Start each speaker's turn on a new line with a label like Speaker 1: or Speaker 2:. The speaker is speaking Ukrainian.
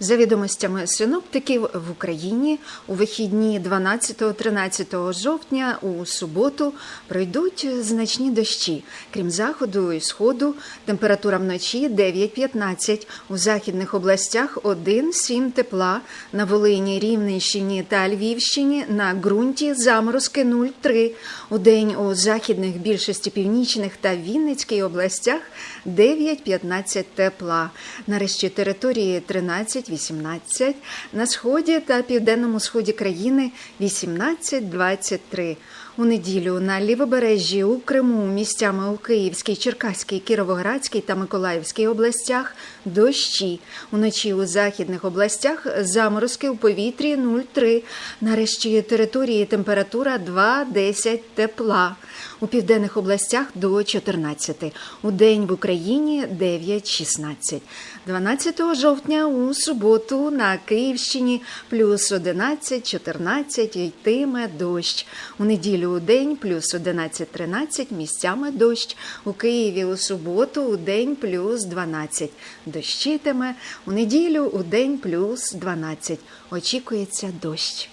Speaker 1: За відомостями синоптиків в Україні у вихідні 12-13 жовтня у суботу пройдуть значні дощі. Крім заходу і сходу, температура вночі 9-15, у західних областях 1-7 тепла, на Волині, Рівненщині та Львівщині на ґрунті заморозки 0,3. У день у західних більшості північних та Вінницькій областях 9-15 тепла. Нарешті території 13-18, на сході та південному сході країни 18-23. У неділю на лівобережжі у Криму місцями у Київській, Черкаській, Кіровоградській та Миколаївській областях дощі. Уночі у західних областях заморозки у повітрі 0,3. Нарешті території температура 2-10 тепла. У південних областях до 14. У день в Україні 9-16. 12 жовтня у суботу на Київщині плюс 11-14 йтиме дощ. У неділю у день плюс 11-13 місцями дощ. У Києві у суботу у день плюс 12. Дощитиме. У неділю у день плюс 12. Очікується дощ.